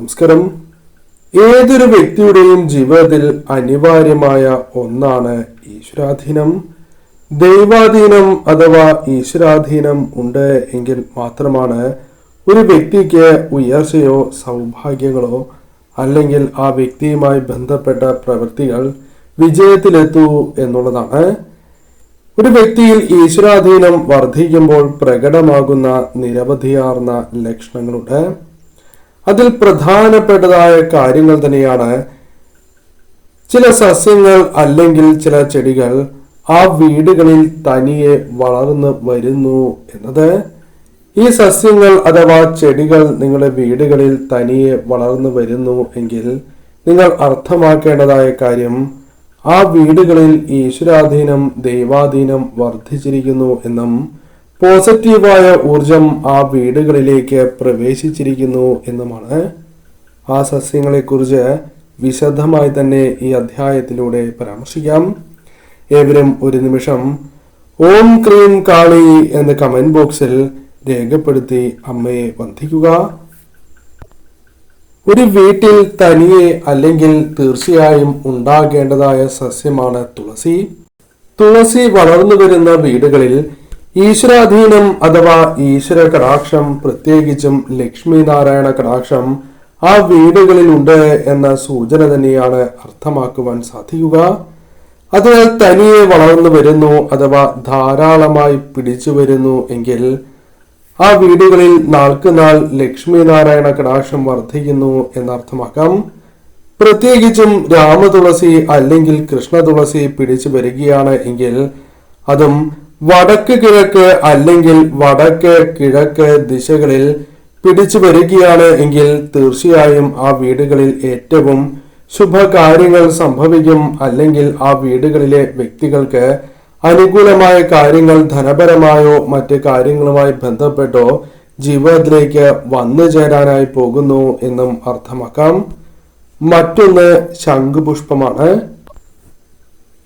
നമസ്കാരം. ഏതൊരു വ്യക്തിയുടെയും ജീവിതത്തിൽ അനിവാര്യമായ ഒന്നാണ് ഈശ്വരാധീനം. ദൈവാധീനം അഥവാ ഈശ്വരാധീനം ഉണ്ട് എങ്കിൽ മാത്രമാണ് ഒരു വ്യക്തിക്ക് ഉയർച്ചയോ സൗഭാഗ്യങ്ങളോ അല്ലെങ്കിൽ ആ വ്യക്തിയുമായി ബന്ധപ്പെട്ട പ്രവൃത്തികൾ വിജയത്തിലെത്തൂ എന്നുള്ളതാണ്. ഒരു വ്യക്തിയിൽ ഈശ്വരാധീനം വർദ്ധിക്കുമ്പോൾ പ്രകടമാകുന്ന നിരവധിയാർന്ന ലക്ഷണങ്ങളുണ്ട്. അതിൽ പ്രധാനപ്പെട്ടതായ കാര്യങ്ങൾ തന്നെയാണ് ചില സസ്യങ്ങൾ അല്ലെങ്കിൽ ചില ചെടികൾ ആ വീടുകളിൽ തനിയെ വളർന്നു വരുന്നു എന്നത്. ഈ സസ്യങ്ങൾ അഥവാ ചെടികൾ നിങ്ങളുടെ വീടുകളിൽ തനിയെ വളർന്നു വരുന്നു എങ്കിൽ നിങ്ങൾ അർത്ഥമാക്കേണ്ടതായ കാര്യം ആ വീടുകളിൽ ഈശ്വരാധീനം ദൈവാധീനം വർദ്ധിച്ചിരിക്കുന്നു എന്നും പോസിറ്റീവായ ഊർജം ആ വീടുകളിലേക്ക് പ്രവേശിച്ചിരിക്കുന്നു എന്നുമാണ് ആ സസ്യങ്ങളെക്കുറിച്ച് വിശദമായി തന്നെ ഈ അധ്യായത്തിലൂടെ പരാമർശിക്കാം. ഏവരും ഒരു നിമിഷം ഓം ക്രീം കാളി എന്ന കമന്റ് ബോക്സിൽ രേഖപ്പെടുത്തി അമ്മയെ വന്ദിക്കുക. ഒരു വീട്ടിൽ തനിയെ അല്ലെങ്കിൽ തീർച്ചയായും ഉണ്ടാകേണ്ടതായ സസ്യമാണ് തുളസി. തുളസി വളർന്നു വരുന്ന വീടുകളിൽ ഈശ്വരാധീനം അഥവാ ഈശ്വര കടാക്ഷം പ്രത്യേകിച്ചും ലക്ഷ്മി നാരായണ കടാക്ഷം ആ വീടുകളിൽ ഉണ്ട് എന്ന സൂചന തന്നെയാണ് അർത്ഥമാക്കുവാൻ സാധിക്കുക. അതിനാൽ തനിയെ വളർന്നു വരുന്നു അഥവാ ധാരാളമായി പിടിച്ചു വരുന്നു എങ്കിൽ ആ വീടുകളിൽ നാൾക്ക് നാൾ ലക്ഷ്മി നാരായണ കടാക്ഷം വർദ്ധിക്കുന്നു എന്നർത്ഥമാക്കാം. പ്രത്യേകിച്ചും രാമതുളസി അല്ലെങ്കിൽ കൃഷ്ണതുളസി പിടിച്ചു വരികയാണ് എങ്കിൽ അതും വടക്ക് കിഴക്ക് അല്ലെങ്കിൽ വടക്ക് കിഴക്ക് ദിശകളിൽ പിടിച്ചു വരികയാണ് എങ്കിൽ തീർച്ചയായും ആ വീടുകളിൽ ഏറ്റവും ശുഭകാര്യങ്ങൾ സംഭവിക്കും. അല്ലെങ്കിൽ ആ വീടുകളിലെ വ്യക്തികൾക്ക് അനുകൂലമായ കാര്യങ്ങൾ ധനപരമായോ മറ്റ് കാര്യങ്ങളുമായി ബന്ധപ്പെട്ടോ ജീവിതത്തിലേക്ക് വന്നു ചേരാനായി പോകുന്നു എന്നും അർത്ഥമാക്കാം. മറ്റൊന്ന് ശംഖുപുഷ്പമാണ്.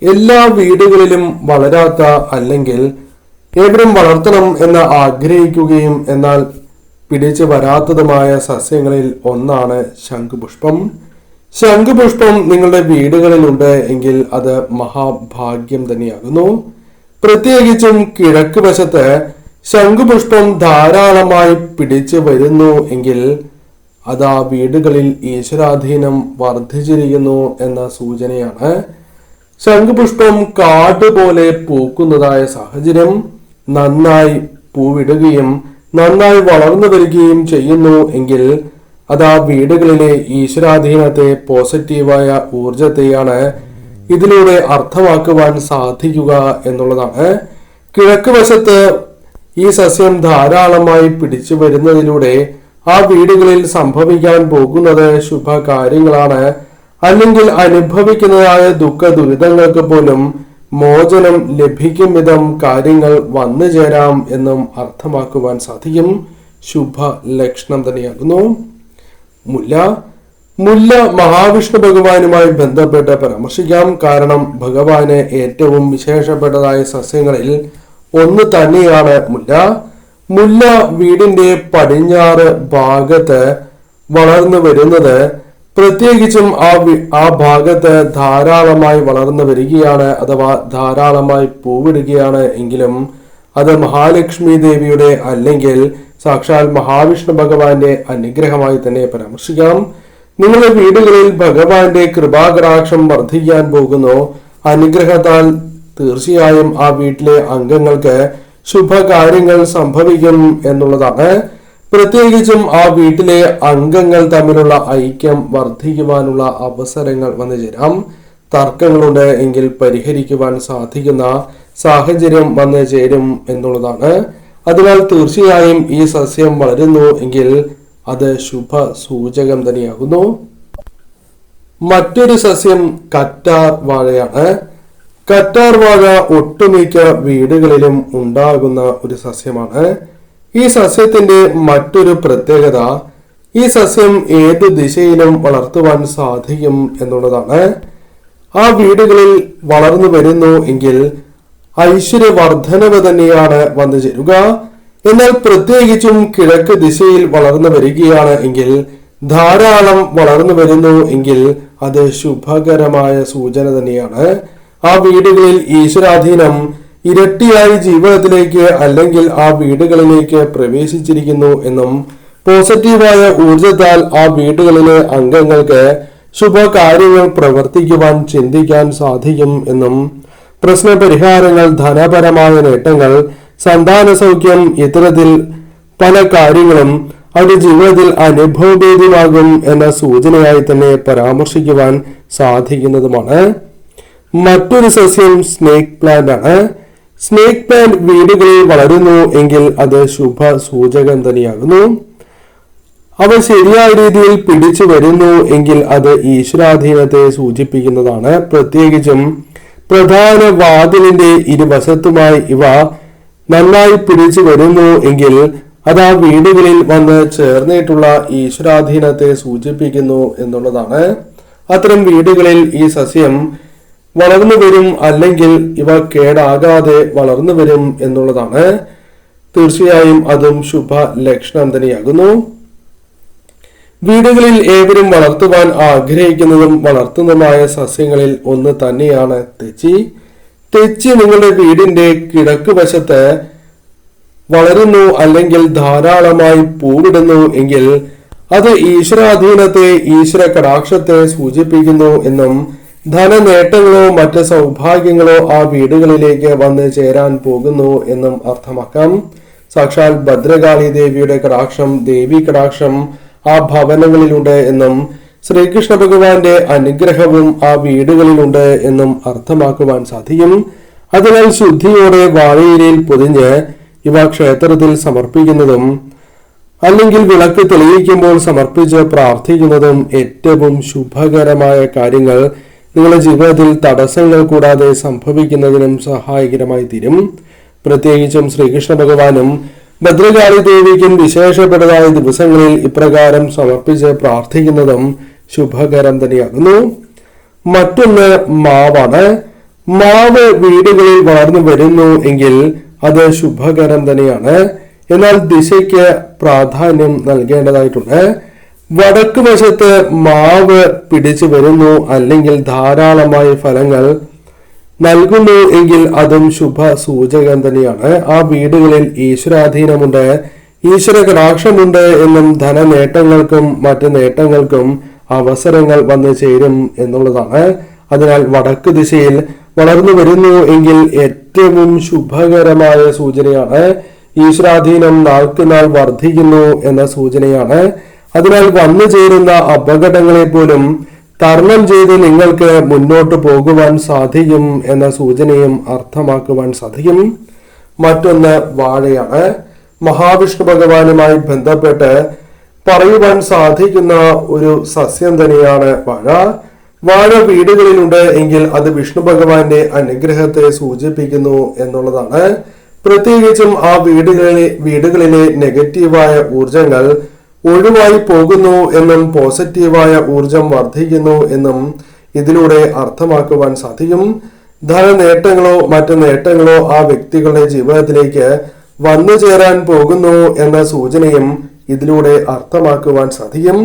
എല്ലാ വീടുകളിലും വളരാത്ത അല്ലെങ്കിൽ ഏവരും വളർത്തണം എന്ന് ആഗ്രഹിക്കുകയും എന്നാൽ പിടിച്ചു വരാത്തതുമായ സസ്യങ്ങളിൽ ഒന്നാണ് ശംഖുപുഷ്പം. ശംഖുപുഷ്പം നിങ്ങളുടെ വീടുകളിലുണ്ട് എങ്കിൽ അത് മഹാഭാഗ്യം തന്നെയാകുന്നു. പ്രത്യേകിച്ചും കിഴക്ക് വശത്ത് ശംഖുപുഷ്പം ധാരാളമായി പിടിച്ചു വരുന്നു എങ്കിൽ അത് വീടുകളിൽ ഈശ്വരാധീനം വർദ്ധിച്ചിരിക്കുന്നു എന്ന സൂചനയാണ് ശംഖുപുഷ്പം കാടുപോലെ പൂക്കുന്നതായ സാഹചര്യം നന്നായി പൂവിടുകയും നന്നായി വളർന്നു വരികയും ചെയ്യുന്നു എങ്കിൽ അത് വീടുകളിലെ ഈശ്വരാധീനത്തെ പോസിറ്റീവായ ഊർജത്തെയാണ് ഇതിലൂടെ അർത്ഥമാക്കുവാൻ സാധിക്കുക എന്നുള്ളതാണ്. കിഴക്ക് വശത്ത് ഈ സസ്യം ധാരാളമായി പിടിച്ചു വരുന്നതിലൂടെ ആ വീടുകളിൽ സംഭവിക്കാൻ പോകുന്നത് ശുഭകാര്യങ്ങളാണ്. അല്ലെങ്കിൽ അനുഭവിക്കുന്നതായ ദുഃഖ ദുരിതങ്ങൾക്ക് പോലും മോചനം ലഭിക്കും വിധം കാര്യങ്ങൾ വന്നു ചേരാം എന്നും അർത്ഥമാക്കുവാൻ സാധിക്കും. ശുഭ ലക്ഷണം തന്നെയാകുന്നു. മുല്ല. മുല്ല മഹാവിഷ്ണു ഭഗവാനുമായി ബന്ധപ്പെട്ട് പരാമർശിക്കാം. കാരണം ഭഗവാന് ഏറ്റവും വിശേഷപ്പെട്ടതായ സസ്യങ്ങളിൽ ഒന്ന് തന്നെയാണ് മുല്ല. മുല്ല വീടിന്റെ പടിഞ്ഞാറ് ഭാഗത്ത് വളർന്നു വരുന്നത് പ്രത്യേകിച്ചും ആ ആ ഭാഗത്ത് ധാരാളമായി വളർന്നു വരികയാണ് അഥവാ ധാരാളമായി പൂവിടുകയാണ് എങ്കിലും അത് മഹാലക്ഷ്മി ദേവിയുടെ അല്ലെങ്കിൽ സാക്ഷാൽ മഹാവിഷ്ണു ഭഗവാന്റെ അനുഗ്രഹമായി തന്നെ പരാമർശിക്കാം. നിങ്ങളുടെ വീടുകളിൽ ഭഗവാന്റെ കൃപാകടാക്ഷം വർദ്ധിക്കാൻ പോകുന്നു. അനുഗ്രഹത്താൽ തീർച്ചയായും ആ വീട്ടിലെ അംഗങ്ങൾക്ക് ശുഭകാര്യങ്ങൾ സംഭവിക്കും എന്നുള്ളതാണ്. പ്രത്യേകിച്ചും ആ വീട്ടിലെ അംഗങ്ങൾ തമ്മിലുള്ള ഐക്യം വർദ്ധിക്കുവാനുള്ള അവസരങ്ങൾ വന്നു ചേരാം. തർക്കങ്ങളുണ്ട് എങ്കിൽ പരിഹരിക്കുവാൻ സാധിക്കുന്ന സാഹചര്യം വന്നു ചേരും എന്നുള്ളതാണ്. അതിനാൽ തീർച്ചയായും ഈ സസ്യം വളരുന്നു എങ്കിൽ അത് ശുഭ സൂചകം തന്നെയാകുന്നു. മറ്റൊരു സസ്യം കറ്റാർ വാഴയാണ്. കറ്റാർ വാഴ ഒട്ടുമിക്ക വീടുകളിലും ഉണ്ടാകുന്ന ഒരു സസ്യമാണ്. ഈ സസ്യത്തിന്റെ മറ്റൊരു പ്രത്യേകത ഈ സസ്യം ഏത് ദിശയിലും വളർത്തുവാൻ സാധിക്കും എന്നുള്ളതാണ്. ആ വീടുകളിൽ വളർന്നു വരുന്നു എങ്കിൽ ഐശ്വര്യവർദ്ധനവ് തന്നെയാണ് വന്നു ചേരുക. എന്നാൽ പ്രത്യേകിച്ചും കിഴക്ക് ദിശയിൽ വളർന്നു വരികയാണ് എങ്കിൽ ധാരാളം വളർന്നു വരുന്നു എങ്കിൽ അത് ശുഭകരമായ സൂചന തന്നെയാണ്. ആ വീടുകളിൽ ഈശ്വരാധീനം ഇരട്ടിയായി ജീവിതത്തിലേക്ക് അല്ലെങ്കിൽ ആ വീടുകളിലേക്ക് പ്രവേശിച്ചിരിക്കുന്നു എന്നും പോസിറ്റീവായ ഊർജത്താൽ ആ വീടുകളിലെ അംഗങ്ങൾക്ക് ശുഭകാര്യങ്ങൾ പ്രവർത്തിക്കുവാൻ ചിന്തിക്കാൻ സാധിക്കും എന്നും പ്രശ്നപരിഹാരങ്ങൾ ധനപരമായ നേട്ടങ്ങൾ സന്താന സൗഖ്യം ഇത്തരത്തിൽ പല കാര്യങ്ങളും അവരുടെ ജീവിതത്തിൽ അനുഭവഭേദ്യമാകും എന്ന സൂചനയായി തന്നെ പരാമർശിക്കുവാൻ സാധിക്കുന്നതുമാണ്. മറ്റൊരു സസ്യം സ്നേക് പ്ലാന്റ് ആണ് സ്നേക്ക് പ്ലാന്റ് വീടുകളിൽ വളരുന്നു എങ്കിൽ അത് ശുഭ സൂചകം തന്നെയാകുന്നു. അവ ശരിയായ രീതിയിൽ പിടിച്ചു വരുന്നു എങ്കിൽ അത് ഈശ്വരാധീനത്തെ സൂചിപ്പിക്കുന്നതാണ്. പ്രത്യേകിച്ചും പ്രധാന വാതിലിന്റെ ഇരുവശത്തുമായി ഇവ നന്നായി പിടിച്ചു വരുന്നു എങ്കിൽ അത് ആ വീടുകളിൽ വന്ന് ചേർന്നിട്ടുള്ള ഈശ്വരാധീനത്തെ സൂചിപ്പിക്കുന്നു എന്നുള്ളതാണ്. അത്തരം വീടുകളിൽ ഈ സസ്യം വളർന്നു വരും അല്ലെങ്കിൽ ഇവ കേടാകാതെ വളർന്നു വരും എന്നുള്ളതാണ്. തീർച്ചയായും അതും ശുഭ ലക്ഷണം തന്നെയാകുന്നു വീടുകളിൽ ഏവരും വളർത്തുവാൻ ആഗ്രഹിക്കുന്നതും വളർത്തുന്നതുമായ സസ്യങ്ങളിൽ ഒന്ന് തന്നെയാണ് തെച്ചി. തെച്ചി നിങ്ങളുടെ വീടിന്റെ കിഴക്ക് വശത്ത് വളരുന്നു അല്ലെങ്കിൽ ധാരാളമായി പൂവിടുന്നു എങ്കിൽ അത് ഈശ്വരാധീനത്തെ ഈശ്വര കടാക്ഷത്തെ സൂചിപ്പിക്കുന്നു എന്നും ധനനേട്ടങ്ങളോ മറ്റ് സൗഭാഗ്യങ്ങളോ ആ വീടുകളിലേക്ക് വന്ന് ചേരാൻ പോകുന്നു എന്നും അർത്ഥമാക്കാം. സാക്ഷാൽ ഭദ്രകാളി ദേവിയുടെ കടാക്ഷം ദേവി കടാക്ഷം ആ ഭവനങ്ങളിലുണ്ട് എന്നും ശ്രീകൃഷ്ണ ഭഗവാന്റെ അനുഗ്രഹവും ആ വീടുകളിലുണ്ട് എന്നും അർത്ഥമാക്കുവാൻ സാധിക്കും. അതിനാൽ ശുദ്ധിയോടെ വാഴയിലയിൽ പൊതിഞ്ഞ് ഇവ ക്ഷേത്രത്തിൽ സമർപ്പിക്കുന്നതും അല്ലെങ്കിൽ വിളക്ക് തെളിയിക്കുമ്പോൾ സമർപ്പിച്ച് പ്രാർത്ഥിക്കുന്നതും ഏറ്റവും ശുഭകരമായ കാര്യങ്ങൾ നിങ്ങളുടെ ജീവിതത്തിൽ തടസ്സങ്ങൾ കൂടാതെ സംഭവിക്കുന്നതിനും സഹായകരമായി തീരും. പ്രത്യേകിച്ചും ശ്രീകൃഷ്ണ ഭഗവാനും ഭദ്രകാളി ദേവിക്കും വിശേഷപ്പെട്ടതായ ദിവസങ്ങളിൽ ഇപ്രകാരം സമർപ്പിച്ച് പ്രാർത്ഥിക്കുന്നതും ശുഭകരം തന്നെയാകുന്നു. മറ്റൊന്ന് മാവാണ്. മാവ് വീടുകളിൽ വളർന്നു വരുന്നു എങ്കിൽ അത് ശുഭകരം തന്നെയാണ്. എന്നാൽ ദിശയ്ക്ക് പ്രാധാന്യം നൽകേണ്ടതായിട്ടുണ്ട്. വടക്ക് വശത്ത് മാവ് പിടിച്ചു വരുന്നു. അല്ലെങ്കിൽ ധാരാളമായ ഫലങ്ങൾ നൽകുന്നു എങ്കിൽ അതും ശുഭ സൂചകം തന്നെയാണ്. ആ വീടുകളിൽ ഈശ്വരാധീനമുണ്ട്. ഈശ്വര കടാക്ഷമുണ്ട് എന്നും ധന നേട്ടങ്ങൾക്കും മറ്റ് നേട്ടങ്ങൾക്കും അവസരങ്ങൾ വന്നു ചേരും എന്നുള്ളതാണ്. അതിനാൽ വടക്ക് ദിശയിൽ വളർന്നു വരുന്നു എങ്കിൽ ഏറ്റവും ശുഭകരമായ സൂചനയാണ്. ഈശ്വരാധീനം നാൾക്കുനാൾ വർദ്ധിക്കുന്നു എന്ന സൂചനയാണ്. അതിനാൽ വന്നു ചേരുന്ന അപകടങ്ങളെ പോലും തരണം ചെയ്ത് നിങ്ങൾക്ക് മുന്നോട്ട് പോകുവാൻ സാധിക്കും എന്ന സൂചനയും അർത്ഥമാക്കുവാൻ സാധിക്കും. മറ്റൊന്ന് വാഴയാണ്. മഹാവിഷ്ണു ഭഗവാനുമായി ബന്ധപ്പെട്ട് പറയുവാൻ സാധിക്കുന്ന ഒരു സസ്യം തന്നെയാണ് വാഴ. വാഴ വീടുകളിലുണ്ട് എങ്കിൽ അത് വിഷ്ണു ഭഗവാന്റെ അനുഗ്രഹത്തെ സൂചിപ്പിക്കുന്നു എന്നുള്ളതാണ്. പ്രത്യേകിച്ചും ആ വീടുകളിലെ വീടുകളിലെ നെഗറ്റീവായ ഊർജങ്ങൾ ഒഴിവായി പോകുന്നു എന്നും പോസിറ്റീവായ ഊർജം വർദ്ധിക്കുന്നു എന്നും ഇതിലൂടെ അർത്ഥമാക്കുവാൻ സാധിക്കും. ധനനേട്ടങ്ങളോ മറ്റു നേട്ടങ്ങളോ ആ വ്യക്തികളുടെ ജീവിതത്തിലേക്ക് വന്നു ചേരാൻ പോകുന്നു എന്ന സൂചനയും ഇതിലൂടെ അർത്ഥമാക്കുവാൻ സാധിക്കും.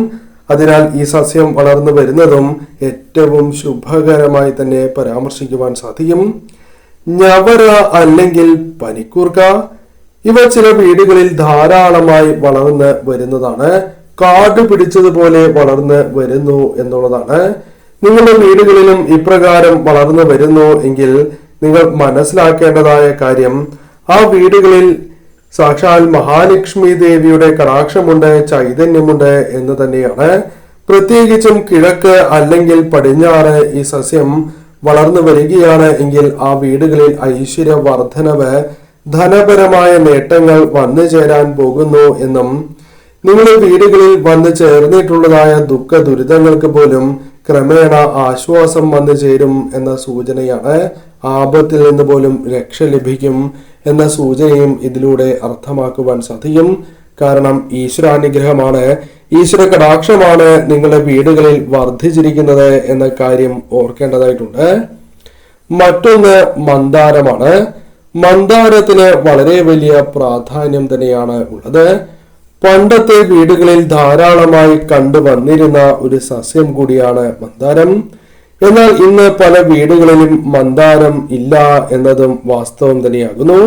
അതിനാൽ ഈ സസ്യം വളർന്നു വരുന്നതും ഏറ്റവും ശുഭകരമായി തന്നെ പരാമർശിക്കുവാൻ സാധിക്കും. ഞവര അല്ലെങ്കിൽ പനിക്കൂർക്ക ഇവ ചില വീടുകളിൽ ധാരാളമായി വളർന്ന് വരുന്നതാണ്. കാട് പിടിച്ചതുപോലെ വളർന്ന് വരുന്നു എന്നുള്ളതാണ്. നിങ്ങളുടെ വീടുകളിലും ഇപ്രകാരം വളർന്നു വരുന്നു എങ്കിൽ നിങ്ങൾ മനസ്സിലാക്കേണ്ടതായ കാര്യം ആ വീടുകളിൽ സാക്ഷാൽ മഹാലക്ഷ്മി ദേവിയുടെ കടാക്ഷമുണ്ട് ചൈതന്യമുണ്ട് എന്ന് തന്നെയാണ്. പ്രത്യേകിച്ചും കിഴക്ക് അല്ലെങ്കിൽ പടിഞ്ഞാറ് ഈ സസ്യം വളർന്നു വരികയാണ് എങ്കിൽ ആ വീടുകളിൽ ഐശ്വര്യ വർധനവ് ധനപരമായ നേട്ടങ്ങൾ വന്നു ചേരാൻ പോകുന്നു എന്നും നിങ്ങളുടെ വീടുകളിൽ വന്നു ചേർന്നിട്ടുള്ളതായ ദുഃഖ ദുരിതങ്ങൾക്ക് പോലും ക്രമേണ ആശ്വാസം വന്നു ചേരും എന്ന സൂചനയാണ് ആപത്തിൽ നിന്ന് പോലും രക്ഷ ലഭിക്കും എന്ന സൂചനയും ഇതിലൂടെ അർത്ഥമാക്കുവാൻ സാധിക്കും. കാരണം ഈശ്വരാനുഗ്രഹമാണ് ഈശ്വര കടാക്ഷമാണ് നിങ്ങളുടെ വീടുകളിൽ വർദ്ധിച്ചിരിക്കുന്നത് എന്ന കാര്യം ഓർക്കേണ്ടതായിട്ടുണ്ട്. മറ്റൊന്ന് മന്ദാരമാണ്. മന്ദാരത്തിന് വളരെ വലിയ പ്രാധാന്യം തന്നെയാണ് ഉള്ളത്. പണ്ടത്തെ വീടുകളിൽ ധാരാളമായി കണ്ടുവന്നിരുന്ന ഒരു സസ്യം കൂടിയാണ് മന്ദാരം. എന്നാൽ ഇന്ന് പല വീടുകളിലും മന്ദാരം ഇല്ല എന്നതും വാസ്തവം തന്നെയാകുന്നു.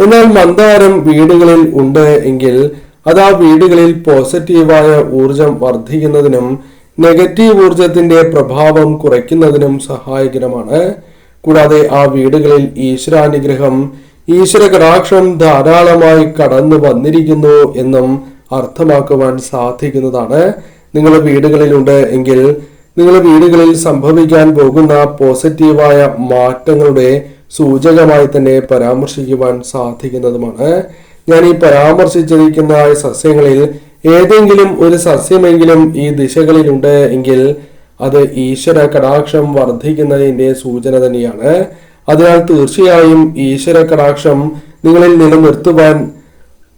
എന്നാൽ മന്ദാരം വീടുകളിൽ ഉണ്ട് എങ്കിൽ അത് ആ വീടുകളിൽ പോസിറ്റീവായ ഊർജം വർദ്ധിക്കുന്നതിനും നെഗറ്റീവ് ഊർജത്തിന്റെ പ്രഭാവം കുറയ്ക്കുന്നതിനും സഹായകരമാണ്. കൂടാതെ ആ വീടുകളിൽ ഈശ്വരാനുഗ്രഹം ഈശ്വര കടാക്ഷം ധാരാളമായി കടന്നു വന്നിരിക്കുന്നു എന്നും അർത്ഥമാക്കുവാൻ സാധിക്കുന്നതാണ്. നിങ്ങളുടെ വീടുകളിലുണ്ട് എങ്കിൽ നിങ്ങളുടെ വീടുകളിൽ സംഭവിക്കാൻ പോകുന്ന പോസിറ്റീവായ മാറ്റങ്ങളുടെ സൂചകമായി തന്നെ പരാമർശിക്കുവാൻ സാധിക്കുന്നതുമാണ്. ഞാൻ ഈ പരാമർശിച്ചിരിക്കുന്ന സസ്യങ്ങളിൽ ഏതെങ്കിലും ഒരു സസ്യമെങ്കിലും ഈ ദിശകളിലുണ്ട് എങ്കിൽ അത് ഈശ്വര കടാക്ഷം വർദ്ധിക്കുന്നതിന്റെ സൂചന തന്നെയാണ്. അതിനാൽ തീർച്ചയായും ഈശ്വര കടാക്ഷം നിങ്ങളിൽ നിലനിർത്തുവാൻ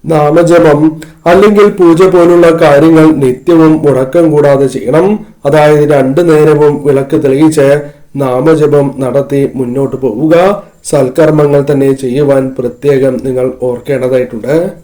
നാമജപം അല്ലെങ്കിൽ പൂജ പോലുള്ള കാര്യങ്ങൾ നിത്യവും മുടക്കം കൂടാതെ ചെയ്യണം. അതായത് രണ്ടു നേരവും വിളക്ക് തെളിയിച്ച് നാമജപം നടത്തി മുന്നോട്ട് പോവുക. സൽക്കർമ്മങ്ങൾ തന്നെ ചെയ്യുവാൻ പ്രത്യേകം നിങ്ങൾ ഓർക്കേണ്ടതായിട്ടുണ്ട്.